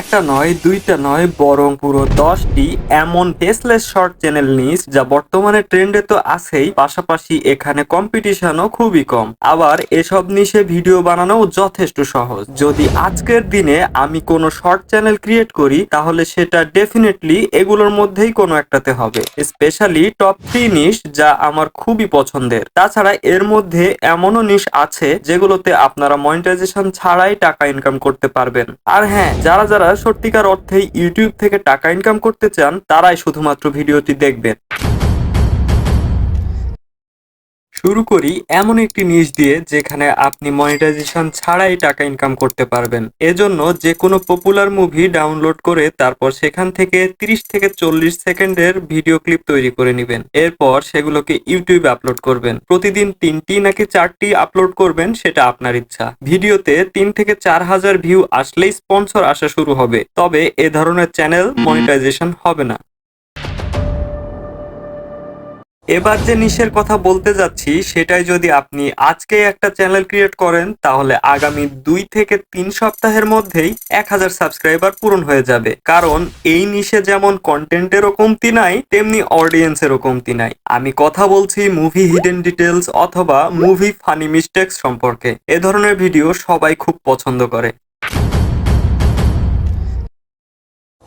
একটা নয়, দুইটা নয়, বরং পুরো দশটি এমন ফেসলেস শর্ট চ্যানেল নিস যা বর্তমানে ট্রেন্ডে তো আছেই, পাশাপাশি এখানে কম্পিটিশনও খুবই কম। আবার এসব নিশে ভিডিও বানানো যথেষ্ট সহজ। যদি আজকের দিনে আমি কোনো শর্ট চ্যানেল ক্রিয়েট করি, তাহলে সেটা ডেফিনেটলি এগুলোর মধ্যেই কোনো একটাতে হবে। স্পেশালি টপ থ্রি নিশ যা আমার খুবই পছন্দের। তাছাড়া এর মধ্যে এমনও নিশ আছে, যেগুলোতে আপনারা মনিটাইজেশন ছাড়াই টাকা ইনকাম করতে পারবেন। আর হ্যাঁ যারা যারা সত্যিকার অর্থে ইউটিউব থেকে টাকা ইনকাম করতে চান তারাই শুধুমাত্র ভিডিওটি দেখবেন। শুরু করি এমন একটি নিশ দিয়ে যেখানে আপনি মনিটাইজেশন ছাড়াই টাকা ইনকাম করতে পারবেন। এজন্য যে কোনো পপুলার মুভি ডাউনলোড করে তারপর সেখান থেকে 30 থেকে চল্লিশ সেকেন্ডের ভিডিও ক্লিপ তৈরি করে নেবেন। এরপর সেগুলোকে ইউটিউবে আপলোড করবেন। প্রতিদিন তিনটি নাকি চারটি আপলোড করবেন সেটা আপনার ইচ্ছা। ভিডিওতে তিন থেকে চার হাজার ভিউ আসলেই স্পন্সর আসা শুরু হবে। তবে এ ধরনের চ্যানেল মনিটাইজেশন হবে না। এবার যে নিশের কথা বলতে যাচ্ছি, সেটাই যদি আপনি আজকে একটা চ্যানেল ক্রিয়েট করেন, তাহলে আগামী দুই থেকে তিন সপ্তাহের মধ্যেই এক হাজার সাবস্ক্রাইবার পূরণ হয়ে যাবে। কারণ এই নিশে যেমন কন্টেন্টেরও কমতি নাই, তেমনি অডিয়েন্সেরও কমতি নাই। আমি কথা বলছি মুভি হিডেন ডিটেলস অথবা মুভি ফানি মিস্টেক্স সম্পর্কে। এ ধরনের ভিডিও সবাই খুব পছন্দ করে।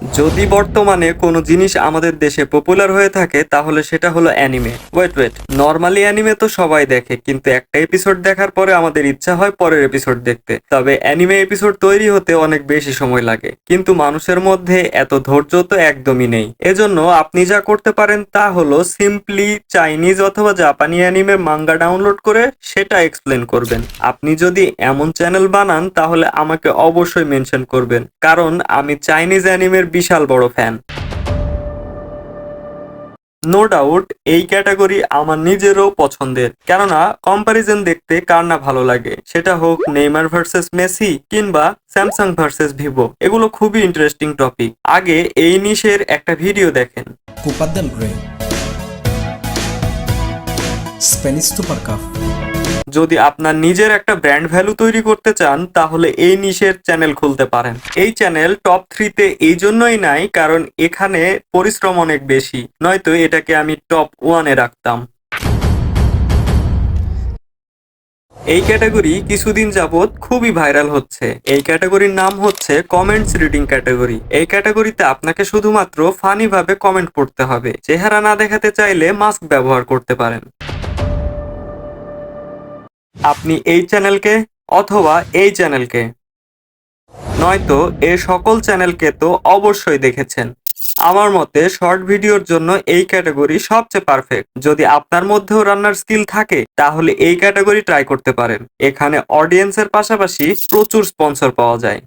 যদি বর্তমানে কোনো জিনিস আমাদের দেশে পপুলার হয়ে থাকে, তাহলে সেটা হলো anime wait wait normally anime তো সবাই দেখে, কিন্তু একটা এপিসোড দেখার পরে আমাদের ইচ্ছা হয় পরের এপিসোড দেখতে। তবে অ্যানিমে এপিসোড তৈরি হতে অনেক বেশি সময় লাগে, কিন্তু মানুষের মধ্যে এত ধৈর্য তো একদমই নেই। এজন্য আপনি যা করতে পারেন তা হলো সিম্পলি চাইনিজ অথবা জাপানি অ্যানিমে মাঙ্গা ডাউনলোড করে সেটা এক্সপ্লেন করবেন। আপনি যদি এমন চ্যানেল বানান, তাহলে আমাকে অবশ্যই মেনশন করবেন, কারণ আমি চাইনিজ অ্যানিমের বিশাল বড় ফ্যান নো ডাউট এই ক্যাটাগরি আমার নিজেরও পছন্দের। কেননা কম্পারিজন দেখতে কার না ভালো লাগে? সেটা হোক নেইমার ভার্সেস মেসি কিংবা স্যামসাং ভার্সেস ভিভো এগুলো খুবই ইন্টারেস্টিং টপিক আগে এই নিশের একটা ভিডিও দেখেন. Spanish Super Cup. যদি আপনার নিজের একটা ব্র্যান্ড ভ্যালু তৈরি করতে চান, তাহলে এই নিশের চ্যানেল খুলতে পারেন। এই চ্যানেল টপ থ্রিতে এই জন্যই নাই, কারণ এখানে পরিশ্রম অনেক বেশি, নয়তো এটাকে আমি টপ ওয়ানে রাখতাম। এই ক্যাটাগরি কিছুদিন যাবৎ খুবই ভাইরাল হচ্ছে। এই ক্যাটাগরির নাম হচ্ছে কমেন্টস রিডিং ক্যাটাগরি। এই ক্যাটাগরিতে আপনাকে শুধুমাত্র ফানি ভাবে কমেন্ট পড়তে হবে। চেহারা না দেখাতে চাইলে মাস্ক ব্যবহার করতে পারেন। আপনি এই চ্যানেলকে অথবা এই চ্যানেলকে। নয়তো এ সকল চ্যানেলকে তো অবশ্যই দেখেছেন। আমার মতে শর্ট ভিডিওর জন্য এই ক্যাটাগরি সবচেয়ে পারফেক্ট। যদি আপনার মধ্যেও রান্নার স্কিল থাকে, তাহলে এই ক্যাটাগরি ট্রাই করতে পারেন। এখানে অডিয়েন্সের পাশাপাশি প্রচুর স্পন্সর পাওয়া যায়।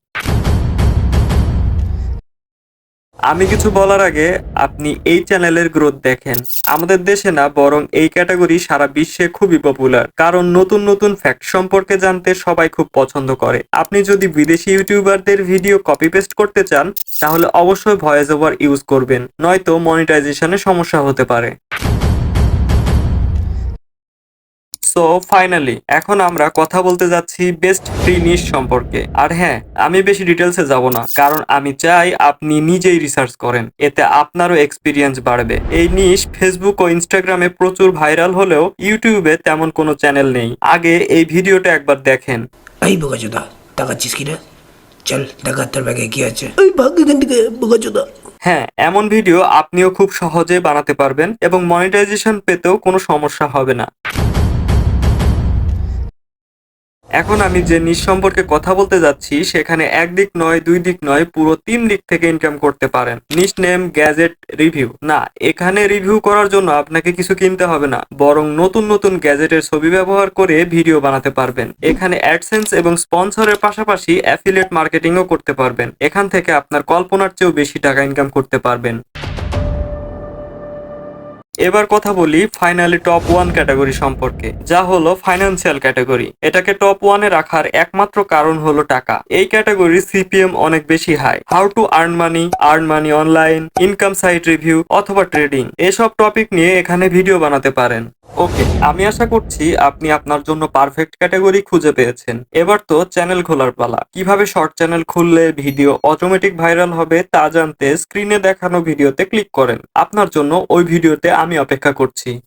আমি কিছু বলার আগে আপনি এই চ্যানেলের গ্রোথ দেখেন। আমাদের দেশে না, বরং এই ক্যাটাগরি সারা বিশ্বে খুবই পপুলার কারণ নতুন নতুন ফ্যাক্ট সম্পর্কে জানতে সবাই খুব পছন্দ করে। আপনি যদি বিদেশি ইউটিউবারদের ভিডিও কপি পেস্ট করতে চান, তাহলে অবশ্যই ভয়েস ওভার ইউজ করবেন। নয়তো মনিটাইজেশনে সমস্যা হতে পারে। সো ফাইনালি এখন আমরা কথা বলতে যাচ্ছি বেস্ট ফ্রি নিশ সম্পর্কে। আর হ্যাঁ আমি বেশি ডিটেলসে যাব না কারণ আমি চাই আপনি নিজেই রিসার্চ করেন এতে আপনারও এক্সপিরিয়েন্স বাড়বে। এই নিশ ফেসবুক ও ইনস্টাগ্রামে প্রচুর ভাইরাল হলেও ইউটিউবে তেমন কোনো চ্যানেল নেই। আগে এই ভিডিওটা একবার দেখেন। এই বোকাচোদা তাকাচ্ছিস কি রে চল দেখা তোর ব্যাগে কি আছে? ওই ভাগ এখান থেকে বোকাচোদা। হ্যাঁ এমন ভিডিও আপনিও খুব সহজে বানাতে পারবেন এবং মনিটাইজেশন পেতেও কোনো সমস্যা হবে না। এখন আমি যে নিশ সম্পর্কে কথা বলতে যাচ্ছি, সেখানে এক দিক নয়, দুই দিক নয়, পুরো তিন দিক থেকে ইনকাম করতে পারেন। নিশ নেম গ্যাজেট রিভিউ না, এখানে রিভিউ করার জন্য আপনাকে কিছু কিনতে হবে না, বরং নতুন নতুন গ্যাজেটের ছবি ব্যবহার করে ভিডিও বানাতে পারবেন। এখানে অ্যাডসেন্স এবং স্পন্সরের পাশাপাশি অ্যাফিলিয়েট মার্কেটিংও করতে পারবেন। এখান থেকে আপনার কল্পনার চেয়েও বেশি টাকা ইনকাম করতে পারবেন। এবার কথা বলি ফাইনালি টপ ওয়ান ক্যাটাগরি সম্পর্কে, যা হলো ফাইন্যান্সিয়াল ক্যাটাগরি এটাকে টপ ওয়ানে রাখার একমাত্র কারণ হলো টাকা। এই ক্যাটাগরি সিপিএম অনেক বেশি high how to earn money earn money online income site review অথবা ট্রেডিং এসব টপিক নিয়ে এখানে ভিডিও বানাতে পারেন। ওকে, আমি আশা করছি আপনি আপনার জন্য পারফেক্ট ক্যাটাগরি খুঁজে পেয়েছেন। এবার তো চ্যানেল খোলার পালা। কীভাবে শর্ট চ্যানেল খুললে ভিডিও অটোমেটিক ভাইরাল হবে তা জানতে স্ক্রিনে দেখানো ভিডিওতে ক্লিক করেন। আপনার জন্য ওই ভিডিওতে আমি অপেক্ষা করছি।